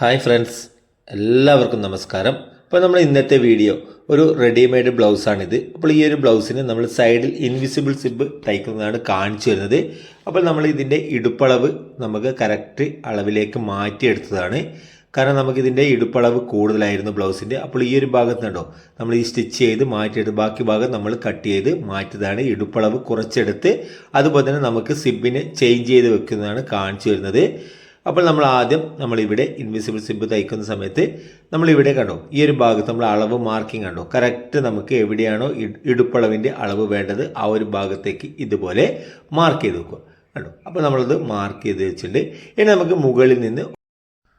Hi friends എല്ലാവർക്കും നമസ്കാരം. അപ്പോൾ നമ്മൾ ഇന്നത്തെ വീഡിയോ ഒരു റെഡിമെയ്ഡ് ബ്ലൗസാണിത് അപ്പോൾ ഈ ഒരു ബ്ലൗസിന് നമ്മൾ സൈഡിൽ ഇൻവിസിബിൾ സിബ് തയ്ക്കുന്നതാണ് കാണിച്ചു തരുന്നത്. അപ്പോൾ നമ്മൾ ഇതിന്റെ ഇടുപ്പളവ് നമുക്ക് കറക്റ്റ് അളവിലേക്ക് മാറ്റിയെടുത്തതാണ്. കാരണം നമുക്കിതിന്റെ ഇടുപ്പളവ് കൂടുതലായിരുന്നു ബ്ലൗസിന്റെ അപ്പോൾ ഈ ഒരു ഭാഗത്ത് കണ്ടോ നമ്മൾ ഈ സ്റ്റിച്ച് ചെയ്ത് മാറ്റിയെടുത്ത് ബാക്കി ഭാഗം നമ്മൾ കട്ട് ചെയ്ത് മാറ്റിയതാണ് ഇടുപ്പളവ് കുറച്ചെടുത്ത്. അതുപോലെ തന്നെ നമുക്ക് സിബിന് ചേഞ്ച് ചെയ്ത് വെക്കുന്നതാണ് കാണിച്ചു വരുന്നത് അപ്പോൾ നമ്മൾ ആദ്യം നമ്മളിവിടെ ഇൻവിസിബിൾ സിബ് തയ്ക്കുന്ന സമയത്ത് നമ്മളിവിടെ കണ്ടോ ഈ ഒരു ഭാഗത്ത് നമ്മൾ അളവ് മാർക്കിംഗ് കണ്ടോ കറക്റ്റ് നമുക്ക് എവിടെയാണോ ഇടുപ്പളവിന്റെ അളവ് വേണ്ടത് ആ ഒരു ഭാഗത്തേക്ക് ഇതുപോലെ മാർക്ക് ചെയ്ത് വെക്കുക. കണ്ടോ? അപ്പോൾ നമ്മളത് മാർക്ക് ചെയ്ത് വെച്ചിട്ടുണ്ട്. ഇനി നമുക്ക് മുകളിൽ നിന്ന്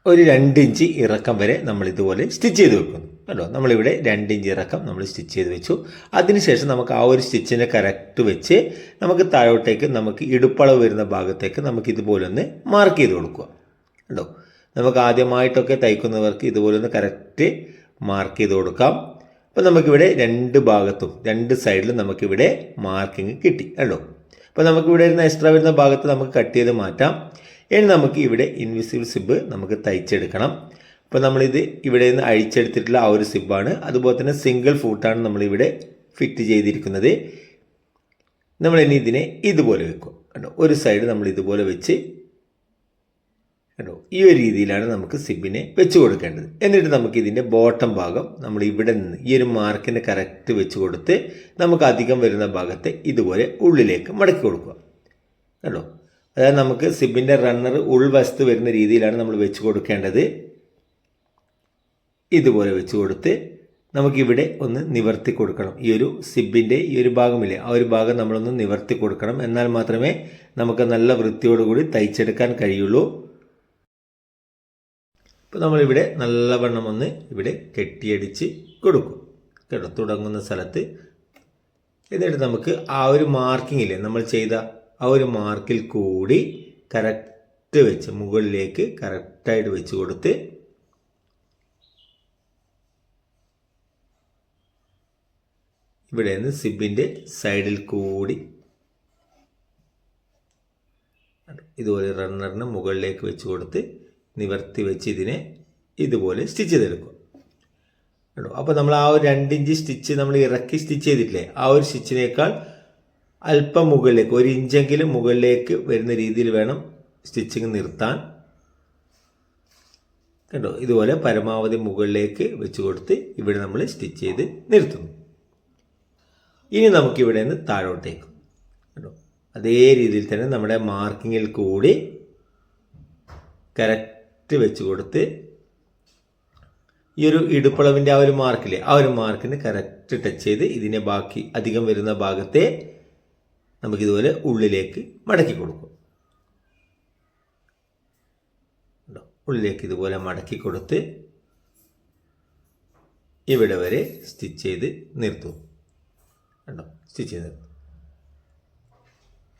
ഒരു രണ്ട് ഇഞ്ച് ഇറക്കം വരെ നമ്മൾ ഇതുപോലെ സ്റ്റിച്ച് ചെയ്ത് വെക്കുന്നു. കണ്ടോ? നമ്മളിവിടെ രണ്ട് ഇഞ്ച് ഇറക്കം നമ്മൾ സ്റ്റിച്ച് ചെയ്ത് വെച്ചു. അതിനുശേഷം നമുക്ക് ആ ഒരു സ്റ്റിച്ചിനെ കറക്റ്റ് വെച്ച് നമുക്ക് താഴോട്ടേക്ക് നമുക്ക് ഇടുപ്പളവ് വരുന്ന ഭാഗത്തേക്ക് നമുക്ക് ഇതുപോലെ ഒന്ന് മാർക്ക് ചെയ്ത് കൊടുക്കുക. കണ്ടോ നമുക്ക് ആദ്യമായിട്ടൊക്കെ തയ്ക്കുന്നവർക്ക് ഇതുപോലെ ഒന്ന് കറക്റ്റ് മാർക്ക് ചെയ്ത് കൊടുക്കാം. അപ്പോൾ നമുക്കിവിടെ രണ്ട് ഭാഗത്തും രണ്ട് സൈഡിലും നമുക്കിവിടെ മാർക്കിങ് കിട്ടി കണ്ടോ? അപ്പോൾ നമുക്കിവിടെ വരുന്ന എക്സ്ട്രാ വരുന്ന ഭാഗത്ത് നമുക്ക് കട്ട് ചെയ്ത് മാറ്റാം. ഇനി നമുക്ക് ഇവിടെ ഇൻവിസിബിൾ സിബ് നമുക്ക് തയ്ച്ചെടുക്കണം. അപ്പോൾ നമ്മളിത് ഇവിടെ നിന്ന് അഴിച്ചെടുത്തിട്ടുള്ള ആ ഒരു സിബാണ് അതുപോലെ തന്നെ സിംഗിൾ ഫൂട്ടാണ് നമ്മളിവിടെ ഫിറ്റ് ചെയ്തിരിക്കുന്നത്. നമ്മൾ ഇനി ഇതിനെ ഇതുപോലെ വെക്കും കണ്ടോ? ഒരു സൈഡ് നമ്മൾ ഇതുപോലെ വെച്ച് കണ്ടോ? ഈ ഒരു രീതിയിലാണ് നമുക്ക് സിബിനെ വെച്ച് കൊടുക്കേണ്ടത്. എന്നിട്ട് നമുക്ക് ഇതിന്റെ ബോട്ടം ഭാഗം നമ്മൾ ഇവിടെ നിന്ന് ഈ ഒരു മാർക്കിന് കറക്റ്റ് വെച്ച് കൊടുത്ത് നമുക്ക് അധികം വരുന്ന ഭാഗത്തെ ഇതുപോലെ ഉള്ളിലേക്ക് മടക്കി കൊടുക്കുക. കണ്ടോ? അതായത് നമുക്ക് സിബിന്റെ റണ്ണർ ഉൾവശത്ത് വരുന്ന രീതിയിലാണ് നമ്മൾ വെച്ച് കൊടുക്കേണ്ടത്. ഇതുപോലെ വെച്ച് കൊടുത്ത് നമുക്കിവിടെ ഒന്ന് നിവർത്തി കൊടുക്കണം. ഈ ഒരു സിബിന്റെ ഈ ഒരു ഭാഗമില്ലേ ആ ഒരു ഭാഗം നമ്മളൊന്ന് നിവർത്തി കൊടുക്കണം. എന്നാൽ മാത്രമേ നമുക്ക് നല്ല വൃത്തിയോടുകൂടി തയ്ച്ചെടുക്കാൻ കഴിയുള്ളൂ. ഇപ്പോൾ നമ്മളിവിടെ നല്ലവണ്ണം ഒന്ന് ഇവിടെ കെട്ടിയടിച്ച് കൊടുക്കും. കേട്ടോ തുടങ്ങുന്ന സ്ഥലത്ത്. എന്നിട്ട് നമുക്ക് ആ ഒരു മാർക്കിംഗ് ഇല്ലേ നമ്മൾ ചെയ്ത ആ ഒരു മാർക്കിൽ കൂടി കറക്റ്റ് വെച്ച് മുകളിലേക്ക് കറക്റ്റായിട്ട് വെച്ച് കൊടുത്ത് ഇവിടെ നിന്ന് സിബിന്റെ സൈഡിൽ കൂടി ഇതുപോലെ റണ്ണറിന് മുകളിലേക്ക് വെച്ച് കൊടുത്ത് നിവർത്തി വെച്ച് ഇതിനെ ഇതുപോലെ സ്റ്റിച്ച് ചെയ്തെടുക്കും. കേട്ടോ അപ്പോൾ നമ്മൾ ആ ഒരു രണ്ടിഞ്ച് സ്റ്റിച്ച് നമ്മൾ ഇറക്കി സ്റ്റിച്ച് ചെയ്തിട്ടില്ലേ? ആ ഒരു സ്റ്റിച്ചിനേക്കാൾ അല്പം മുകളിലേക്ക് ഒരു ഇഞ്ചെങ്കിലും മുകളിലേക്ക് വരുന്ന രീതിയിൽ വേണം സ്റ്റിച്ചിങ് നിർത്താൻ. കണ്ടോ? ഇതുപോലെ പരമാവധി മുകളിലേക്ക് വെച്ച് കൊടുത്ത് ഇവിടെ നമ്മൾ സ്റ്റിച്ച് ചെയ്ത് നിർത്തുന്നു. ഇനി നമുക്കിവിടെ നിന്ന് താഴോട്ടേക്ക്. കേട്ടോ അതേ രീതിയിൽ തന്നെ നമ്മുടെ മാർക്കിങ്ങിൽ കൂടി കറക്റ്റ് വെച്ച് കൊടുത്ത് ഈ ഒരു ഇടുപ്പളവിന്റെ ആ ഒരു മാർക്കില്ലേ ആ ഒരു മാർക്കിന് കറക്റ്റ് ടച്ച് ചെയ്ത് ഇതിനെ ബാക്കി അധികം വരുന്ന ഭാഗത്തെ നമുക്കിതുപോലെ ഉള്ളിലേക്ക് മടക്കി കൊടുക്കും? ഉള്ളിലേക്ക് ഇതുപോലെ മടക്കി കൊടുത്ത് ഇവിടെ വരെ സ്റ്റിച്ച് ചെയ്ത് നിർത്തും. കണ്ടോ? സ്റ്റിച്ച് ചെയ്ത് നിർത്തും.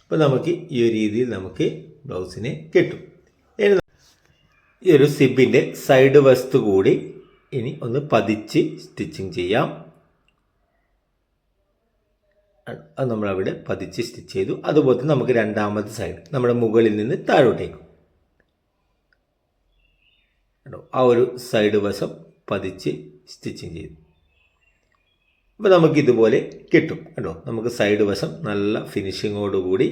അപ്പോൾ നമുക്ക് ഈ ഒരു രീതിയിൽ നമുക്ക് ബ്ലൗസിനെ കിട്ടും. ഈ ഒരു സിബിന്റെ സൈഡ് വസ്തു കൂടി ഇനി ഒന്ന് പതിച്ച് സ്റ്റിച്ചിങ് ചെയ്യാം. അത് നമ്മളവിടെ പതിച്ച് സ്റ്റിച്ച് ചെയ്തു. അതുപോലെ തന്നെ നമുക്ക് രണ്ടാമത്തെ സൈഡ് നമ്മുടെ മുകളിൽ നിന്ന് താഴോട്ടേക്ക്. ആ ഒരു സൈഡ് വശം പതിച്ച് സ്റ്റിച്ചിങ് ചെയ്തു. അപ്പോൾ നമുക്കിതുപോലെ കിട്ടും. കേട്ടോ നമുക്ക് സൈഡ് വശം നല്ല ഫിനിഷിങ്ങോടുകൂടി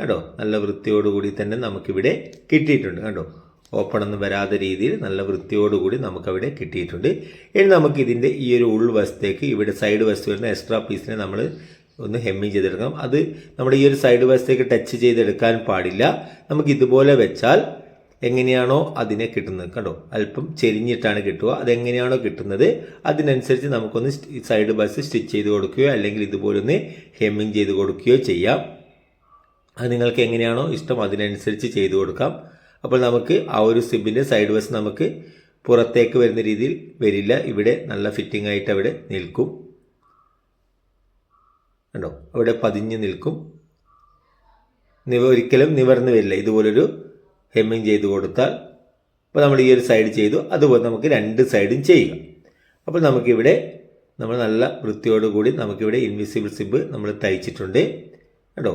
കേട്ടോ നല്ല വൃത്തിയോടുകൂടി തന്നെ നമുക്കിവിടെ കിട്ടിയിട്ടുണ്ട്. കേട്ടോ ഓപ്പൺ ഒന്നും വരാത്ത രീതിയിൽ നല്ല വൃത്തിയോടുകൂടി നമുക്കവിടെ കിട്ടിയിട്ടുണ്ട്. ഇനി നമുക്ക് ഇതിന്റെ ഈ ഒരു ഉൾവശത്തേക്ക് ഇവിടെ സൈഡ് വശത്ത് വരുന്ന എക്സ്ട്രാ പീസിനെ നമ്മൾ ഒന്ന് ഹെമ്മിങ് ചെയ്തെടുക്കണം. അത് നമ്മുടെ ഈ ഒരു സൈഡ് വശത്തേക്ക് ടച്ച് ചെയ്തെടുക്കാൻ പാടില്ല. നമുക്ക് ഇതുപോലെ വെച്ചാൽ എങ്ങനെയാണോ അതിനെ കിട്ടുന്നത്. കണ്ടോ? അല്പം ചെരിഞ്ഞിട്ടാണ് കിട്ടുക. അതെങ്ങനെയാണോ കിട്ടുന്നത്? അതിനനുസരിച്ച് നമുക്കൊന്ന് സൈഡ് ബസ് സ്റ്റിച്ച് ചെയ്ത് കൊടുക്കുകയോ അല്ലെങ്കിൽ ഇതുപോലെ ഒന്ന് ഹെമ്മിങ് ചെയ്ത് കൊടുക്കുകയോ ചെയ്യാം. അത് നിങ്ങൾക്ക് എങ്ങനെയാണോ ഇഷ്ടം അതിനനുസരിച്ച് ചെയ്തു കൊടുക്കാം. അപ്പോൾ നമുക്ക് ആ ഒരു സിബിന്റെ സൈഡ് വശം നമുക്ക് പുറത്തേക്ക് വരുന്ന രീതിയിൽ വരില്ല. ഇവിടെ നല്ല ഫിറ്റിംഗ് ആയിട്ട് അവിടെ നിൽക്കും. കണ്ടോ? അവിടെ പതിഞ്ഞ് നിൽക്കും. നിവ ഒരിക്കലും നിവർന്ന് വരില്ല. ഇതുപോലൊരു ഹെമ്മിങ് ചെയ്ത് കൊടുത്താൽ. അപ്പോൾ നമ്മൾ ഈ ഒരു സൈഡ് ചെയ്തു. അതുപോലെ നമുക്ക് രണ്ട് സൈഡും ചെയ്യുക അപ്പോൾ നമുക്കിവിടെ നമ്മൾ നല്ല വൃത്തിയോടുകൂടി നമുക്കിവിടെ ഇൻവിസിബിൾ സിബ് നമ്മൾ തയ്ച്ചിട്ടുണ്ട്. കേട്ടോ